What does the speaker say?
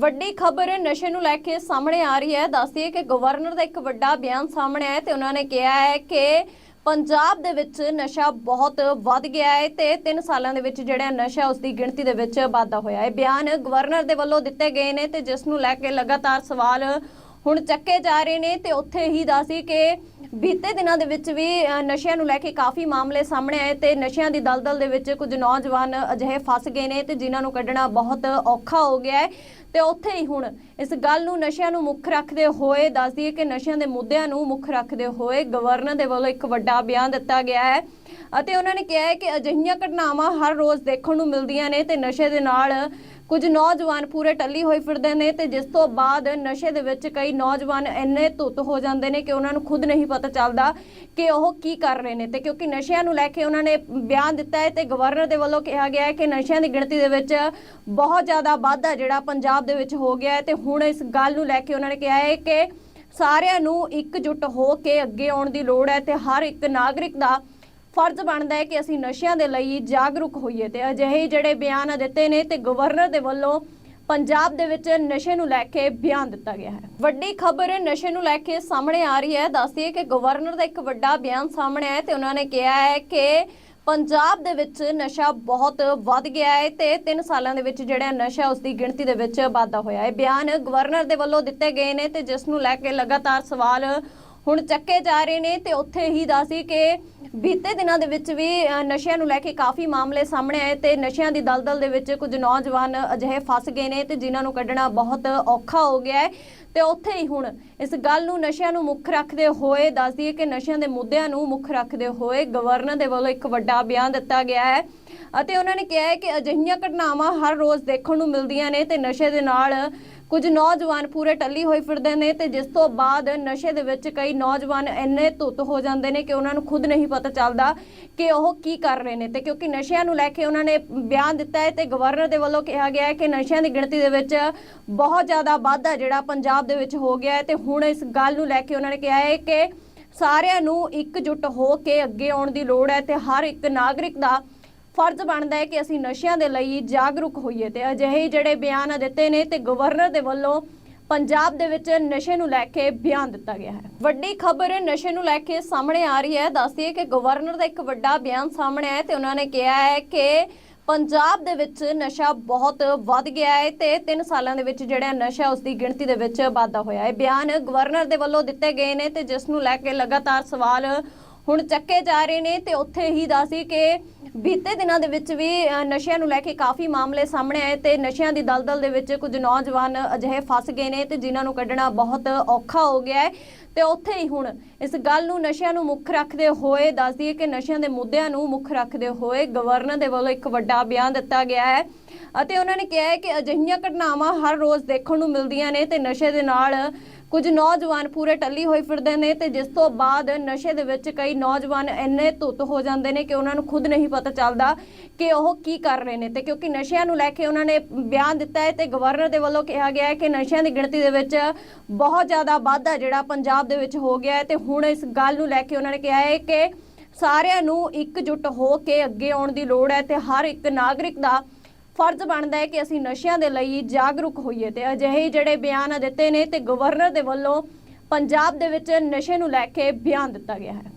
ਵੱਡੀ ਖਬਰ ਨਸ਼ੇ ਨੂੰ ਲੈ ਕੇ ਸਾਹਮਣੇ ਆ ਰਹੀ ਹੈ। ਦੱਸਦੀਏ ਕਿ ਗਵਰਨਰ ਦਾ ਇੱਕ ਵੱਡਾ ਬਿਆਨ ਸਾਹਮਣੇ ਆਇਆ ਤੇ ਉਹਨਾਂ ਨੇ ਕਿਹਾ ਹੈ ਕਿ ਪੰਜਾਬ ਦੇ ਵਿੱਚ ਨਸ਼ਾ ਬਹੁਤ ਵੱਧ ਗਿਆ ਹੈ ਤੇ 3 ਸਾਲਾਂ ਦੇ ਵਿੱਚ ਜਿਹੜਾ ਨਸ਼ਾ ਉਸ ਦੀ ਗਿਣਤੀ ਦੇ ਵਿੱਚ ਵਾਧਾ ਹੋਇਆ ਹੈ। ਬਿਆਨ ਗਵਰਨਰ ਦੇ ਵੱਲੋਂ ਦਿੱਤੇ ਗਏ ਨੇ ਤੇ ਜਿਸ ਨੂੰ ਲੈ ਕੇ ਲਗਾਤਾਰ ਸਵਾਲ ਹੁਣ ਚੱਕੇ ਜਾ ਰਹੇ ਨੇ ਤੇ ਉੱਥੇ ਹੀ ਦੱਸੀ ਕਿ ਬੀਤੇ ਦਿਨਾਂ ਦੇ ਵਿੱਚ ਵੀ ਨਸ਼ਿਆਂ ਨੂੰ ਲੈ ਕੇ ਕਾਫੀ ਮਾਮਲੇ ਸਾਹਮਣੇ ਆਏ ਤੇ ਨਸ਼ਿਆਂ ਦੀ ਦਲਦਲ ਦੇ ਵਿੱਚ ਕੁਝ ਨੌਜਵਾਨ ਅਜਿਹੇ ਫਸ ਗਏ ਨੇ ਤੇ ਜਿਨ੍ਹਾਂ ਨੂੰ ਕੱਢਣਾ ਬਹੁਤ ਔਖਾ ਹੋ ਗਿਆ ਹੈ। ਤੇ ਉੱਥੇ ਹੀ ਹੁਣ ਇਸ ਗੱਲ ਨੂੰ ਨਸ਼ਿਆਂ ਨੂੰ ਮੁੱਖ ਰੱਖਦੇ ਹੋਏ ਦੱਸ ਦਈਏ ਕਿ ਨਸ਼ਿਆਂ ਦੇ ਮੁੱਦਿਆਂ ਨੂੰ ਮੁੱਖ ਰੱਖਦੇ ਹੋਏ ਗਵਰਨਰ ਦੇ ਵੱਲੋਂ ਇੱਕ ਵੱਡਾ ਬਿਆਨ ਦਿੱਤਾ ਗਿਆ ਹੈ ਅਤੇ ਉਹਨਾਂ ਨੇ ਕਿਹਾ ਹੈ ਕਿ ਅਜਿਹੀਆਂ ਘਟਨਾਵਾਂ ਹਰ ਰੋਜ਼ ਦੇਖਣ ਨੂੰ ਮਿਲਦੀਆਂ ਨੇ ਤੇ ਨਸ਼ੇ ਦੇ ਨਾਲ ਕੁਝ ਨੌਜਵਾਨ ਪੂਰੇ ਟੱਲੀ ਹੋਏ ਫਿਰਦੇ ਨੇ ਤੇ ਜਿਸ ਤੋਂ ਬਾਅਦ ਨਸ਼ੇ ਦੇ ਵਿੱਚ ਕਈ ਨੌਜਵਾਨ ਇੰਨੇ ਧੁੱਤ ਹੋ ਜਾਂਦੇ ਨੇ ਕਿ ਉਹਨਾਂ ਨੂੰ ਖੁਦ ਨਹੀਂ ਪਤਾ ਚੱਲਦਾ ਕਿ ਉਹ ਕੀ ਕਰ ਰਹੇ ਨੇ ਤੇ ਕਿਉਂਕਿ ਨਸ਼ਿਆਂ ਨੂੰ ਲੈ ਕੇ ਉਹਨਾਂ ਨੇ ਬਿਆਨ ਦਿੱਤਾ ਹੈ ਤੇ ਗਵਰਨਰ ਦੇ ਵੱਲੋਂ ਕਿਹਾ ਗਿਆ ਹੈ ਕਿ ਨਸ਼ਿਆਂ ਦੀ ਗਿਣਤੀ ਦੇ ਵਿੱਚ ਬਹੁਤ ਜ਼ਿਆਦਾ ਵਾਧਾ ਜਿਹੜਾ ਪੰਜਾਬ ਦੇ ਵਿੱਚ ਹੋ ਗਿਆ ਹੈ ਤੇ ਹੁਣ ਇਸ ਗੱਲ ਨੂੰ ਲੈ ਕੇ ਉਹਨਾਂ ਨੇ ਕਿਹਾ ਹੈ ਕਿ ਸਾਰਿਆਂ ਨੂੰ ਇਕਜੁੱਟ ਹੋ ਕੇ ਅੱਗੇ ਆਉਣ ਦੀ ਲੋੜ ਹੈ ਤੇ ਹਰ ਇੱਕ ਨਾਗਰਿਕ ਦਾ ਫਰਜ਼ ਬਣਦਾ ਹੈ ਕਿ ਅਸੀਂ ਨਸ਼ਿਆਂ ਦੇ ਲਈ ਜਾਗਰੂਕ ਹੋਈਏ ਤੇ ਅਜਿਹੇ ਜਿਹੜੇ ਬਿਆਨ ਦਿੱਤੇ ਨੇ ਤੇ ਗਵਰਨਰ ਦੇ ਵੱਲੋਂ ਪੰਜਾਬ ਦੇ ਵਿੱਚ ਨਸ਼ੇ ਨੂੰ ਲੈ ਕੇ ਬਿਆਨ ਦਿੱਤਾ ਗਿਆ ਹੈ। ਵੱਡੀ ਖਬਰ ਨਸ਼ੇ ਨੂੰ ਲੈ ਕੇ ਸਾਹਮਣੇ ਆ ਰਹੀ ਹੈ। ਦੱਸਦੀਏ ਕਿ ਗਵਰਨਰ ਦਾ ਇੱਕ ਵੱਡਾ ਬਿਆਨ ਸਾਹਮਣੇ ਆਇਆ ਤੇ ਉਹਨਾਂ ਨੇ ਕਿਹਾ ਹੈ ਕਿ ਪੰਜਾਬ ਦੇ ਵਿੱਚ ਨਸ਼ਾ ਬਹੁਤ ਵੱਧ ਗਿਆ ਹੈ ਤੇ 3 ਸਾਲਾਂ ਦੇ ਵਿੱਚ ਜਿਹੜਾ ਨਸ਼ਾ ਉਸ ਦੀ ਗਿਣਤੀ ਦੇ ਵਿੱਚ ਵਾਧਾ ਹੋਇਆ ਹੈ। ਬਿਆਨ ਗਵਰਨਰ ਦੇ ਵੱਲੋਂ ਦਿੱਤੇ ਗਏ ਨੇ ਤੇ ਜਿਸ ਨੂੰ ਲੈ ਕੇ ਲਗਾਤਾਰ ਸਵਾਲ ਹੁਣ ਚੱਕੇ ਜਾ ਰਹੇ ਨੇ ਤੇ ਉੱਥੇ ਹੀ ਦੱਸੀ ਕਿ ਬੀਤੇ ਦਿਨਾਂ ਦੇ ਵਿੱਚ ਵੀ ਨਸ਼ਿਆਂ ਨੂੰ ਲੈ ਕੇ ਕਾਫੀ ਮਾਮਲੇ ਸਾਹਮਣੇ ਆਏ ਤੇ ਨਸ਼ਿਆਂ ਦੀ ਦਲਦਲ ਦੇ ਵਿੱਚ ਕੁਝ ਨੌਜਵਾਨ ਅਜਿਹੇ ਫਸ ਗਏ ਨੇ ਤੇ ਜਿਨ੍ਹਾਂ ਨੂੰ ਕੱਢਣਾ ਬਹੁਤ ਔਖਾ ਹੋ ਗਿਆ ਹੈ। ਤੇ ਉੱਥੇ ਹੀ ਹੁਣ ਇਸ ਗੱਲ ਨੂੰ ਨਸ਼ਿਆਂ ਨੂੰ ਮੁੱਖ ਰੱਖਦੇ ਹੋਏ ਦੱਸ ਦਈਏ ਕਿ ਨਸ਼ਿਆਂ ਦੇ ਮੁੱਦਿਆਂ ਨੂੰ ਮੁੱਖ ਰੱਖਦੇ ਹੋਏ ਗਵਰਨਰ ਦੇ ਵੱਲੋਂ ਇੱਕ ਵੱਡਾ ਬਿਆਨ ਦਿੱਤਾ ਗਿਆ ਹੈ ਅਤੇ ਉਹਨਾਂ ਨੇ ਕਿਹਾ ਹੈ ਕਿ ਅਜਿਹੀਆਂ ਘਟਨਾਵਾਂ ਹਰ ਰੋਜ਼ ਦੇਖਣ ਨੂੰ ਮਿਲਦੀਆਂ ਨੇ ਤੇ ਨਸ਼ੇ ਦੇ ਨਾਲ ਕੁਝ ਨੌਜਵਾਨ ਪੂਰੇ ਟੱਲੀ ਹੋਏ ਫਿਰਦੇ ਨੇ ਤੇ ਜਿਸ ਤੋਂ ਬਾਅਦ ਨਸ਼ੇ ਦੇ ਵਿੱਚ ਕਈ ਨੌਜਵਾਨ ਇੰਨੇ ਧੁੱਤ ਹੋ ਜਾਂਦੇ ਨੇ ਕਿ ਉਹਨਾਂ ਨੂੰ ਖੁਦ ਨਹੀਂ ਪਤਾ ਚੱਲਦਾ ਕਿ ਉਹ ਕੀ ਕਰ ਰਹੇ ਨੇ ਤੇ ਕਿਉਂਕਿ ਨਸ਼ਿਆਂ ਨੂੰ ਲੈ ਕੇ ਉਹਨਾਂ ਨੇ ਬਿਆਨ ਦਿੱਤਾ ਹੈ ਤੇ ਗਵਰਨਰ ਦੇ ਵੱਲੋਂ ਕਿਹਾ ਗਿਆ ਹੈ ਕਿ ਨਸ਼ਿਆਂ ਦੀ ਗਿਣਤੀ ਦੇ ਵਿੱਚ ਬਹੁਤ ਜ਼ਿਆਦਾ ਵਾਧਾ ਜਿਹੜਾ ਪੰਜਾਬ ਦੇ ਵਿੱਚ ਹੋ ਗਿਆ ਹੈ ਤੇ ਹੁਣ ਇਸ ਗੱਲ ਨੂੰ ਲੈ ਕੇ ਉਹਨਾਂ ਨੇ ਕਿਹਾ ਹੈ ਕਿ ਸਾਰਿਆਂ ਨੂੰ ਇਕਜੁੱਟ ਹੋ ਕੇ ਅੱਗੇ ਆਉਣ ਦੀ ਲੋੜ ਹੈ ਤੇ ਹਰ ਇੱਕ ਨਾਗਰਿਕ ਦਾ ਫਰਜ਼ ਬਣਦਾ ਹੈ ਕਿ ਅਸੀਂ ਨਸ਼ਿਆਂ ਦੇ ਲਈ ਜਾਗਰੂਕ ਹੋਈਏ ਤੇ ਅਜਿਹੇ ਜਿਹੜੇ ਬਿਆਨ ਦਿੱਤੇ ਨੇ ਤੇ ਗਵਰਨਰ ਦੇ ਵੱਲੋਂ ਪੰਜਾਬ ਦੇ ਵਿੱਚ ਨਸ਼ੇ ਨੂੰ ਲੈ ਕੇ ਬਿਆਨ ਦਿੱਤਾ ਗਿਆ ਹੈ। ਵੱਡੀ ਖਬਰ ਨਸ਼ੇ ਨੂੰ ਲੈ ਕੇ ਸਾਹਮਣੇ ਆ ਰਹੀ ਹੈ। ਦੱਸਦੀਏ ਕਿ ਗਵਰਨਰ ਦਾ ਇੱਕ ਵੱਡਾ ਬਿਆਨ ਸਾਹਮਣੇ ਆਇਆ ਤੇ ਉਹਨਾਂ ਨੇ ਕਿਹਾ ਹੈ ਕਿ ਪੰਜਾਬ ਦੇ ਵਿੱਚ ਨਸ਼ਾ ਬਹੁਤ ਵੱਧ ਗਿਆ ਹੈ ਤੇ 3 ਸਾਲਾਂ ਦੇ ਵਿੱਚ ਜਿਹੜਾ ਨਸ਼ਾ ਉਸ ਦੀ ਗਿਣਤੀ ਦੇ ਵਿੱਚ ਵਾਧਾ ਹੋਇਆ ਹੈ। ਬਿਆਨ ਗਵਰਨਰ ਦੇ ਵੱਲੋਂ ਦਿੱਤੇ ਗਏ ਨੇ ਤੇ ਜਿਸ ਨੂੰ ਲੈ ਕੇ ਲਗਾਤਾਰ ਸਵਾਲ ਹੁਣ ਚੱਕੇ ਜਾ ਰਹੇ ਨੇ ਤੇ ਉੱਥੇ ਹੀ ਦੱਸੀ ਕਿ ਬੀਤੇ ਦਿਨਾਂ ਦੇ ਵਿੱਚ ਵੀ ਨਸ਼ਿਆਂ ਨੂੰ ਲੈ ਕੇ ਕਾਫੀ ਮਾਮਲੇ ਸਾਹਮਣੇ ਆਏ ਤੇ ਨਸ਼ਿਆਂ ਦੀ ਦਲਦਲ ਦੇ ਵਿੱਚ ਕੁਝ ਨੌਜਵਾਨ ਅਜਿਹੇ ਫਸ ਗਏ ਨੇ ਤੇ ਜਿਨ੍ਹਾਂ ਨੂੰ ਕੱਢਣਾ ਬਹੁਤ ਔਖਾ ਹੋ ਗਿਆ ਹੈ। ਤੇ ਉੱਥੇ ਹੀ ਹੁਣ ਇਸ ਗੱਲ ਨੂੰ ਨਸ਼ਿਆਂ ਨੂੰ ਮੁੱਖ ਰੱਖਦੇ ਹੋਏ ਦੱਸ ਦਈਏ ਕਿ ਨਸ਼ਿਆਂ ਦੇ ਮੁੱਦਿਆਂ ਨੂੰ ਮੁੱਖ ਰੱਖਦੇ ਹੋਏ ਗਵਰਨਰ ਦੇ ਵੱਲੋਂ ਇੱਕ ਵੱਡਾ ਬਿਆਨ ਦਿੱਤਾ ਗਿਆ ਹੈ ਅਤੇ ਉਹਨਾਂ ਨੇ ਕਿਹਾ ਹੈ ਕਿ ਅਜਿਹੀਆਂ ਘਟਨਾਵਾਂ ਹਰ ਰੋਜ਼ ਦੇਖਣ ਨੂੰ ਮਿਲਦੀਆਂ ਨੇ ਤੇ ਨਸ਼ੇ ਦੇ ਨਾਲ ਕੁਝ ਨੌਜਵਾਨ ਪੂਰੇ ਟੱਲੀ ਹੋਏ ਫਿਰਦੇ ਨੇ ਤੇ ਜਿਸ ਤੋਂ ਬਾਅਦ ਨਸ਼ੇ ਦੇ ਵਿੱਚ ਕਈ ਨੌਜਵਾਨ ਇੰਨੇ ਧੁੱਤ ਹੋ ਜਾਂਦੇ ਨੇ ਕਿ ਉਹਨਾਂ ਨੂੰ ਖੁਦ ਨਹੀਂ ਪਤਾ ਚੱਲਦਾ ਕਿ ਉਹ ਕੀ ਕਰ ਰਹੇ ਨੇ ਤੇ ਕਿਉਂਕਿ ਨਸ਼ਿਆਂ ਨੂੰ ਲੈ ਕੇ ਉਹਨਾਂ ਨੇ ਬਿਆਨ ਦਿੱਤਾ ਹੈ ਤੇ ਗਵਰਨਰ ਦੇ ਵੱਲੋਂ ਕਿਹਾ ਗਿਆ ਹੈ ਕਿ ਨਸ਼ਿਆਂ ਦੀ ਗਿਣਤੀ ਦੇ ਵਿੱਚ ਬਹੁਤ ਜ਼ਿਆਦਾ ਵਾਧਾ ਜਿਹੜਾ ਪੰਜਾਬ ਦੇ ਵਿੱਚ ਹੋ ਗਿਆ ਹੈ ਤੇ ਹੁਣ ਇਸ ਗੱਲ ਨੂੰ ਲੈ ਕੇ ਉਹਨਾਂ ਨੇ ਕਿਹਾ ਹੈ ਕਿ ਸਾਰਿਆਂ ਨੂੰ ਇਕਜੁੱਟ ਹੋ ਕੇ ਅੱਗੇ ਆਉਣ ਦੀ ਲੋੜ ਹੈ ਤੇ ਹਰ ਇੱਕ ਨਾਗਰਿਕ ਦਾ ਫਰਜ਼ ਬਣਦਾ ਹੈ ਕਿ ਅਸੀਂ ਨਸ਼ਿਆਂ ਦੇ ਲਈ ਜਾਗਰੂਕ ਹੋਈਏ ਤੇ ਅਜਿਹੇ ਜਿਹੜੇ ਬਿਆਨ ਦਿੱਤੇ ਨੇ ਤੇ ਗਵਰਨਰ ਦੇ ਵੱਲੋਂ ਪੰਜਾਬ ਦੇ ਵਿੱਚ ਨਸ਼ੇ ਨੂੰ ਲੈ ਕੇ ਬਿਆਨ ਦਿੱਤਾ ਗਿਆ ਹੈ।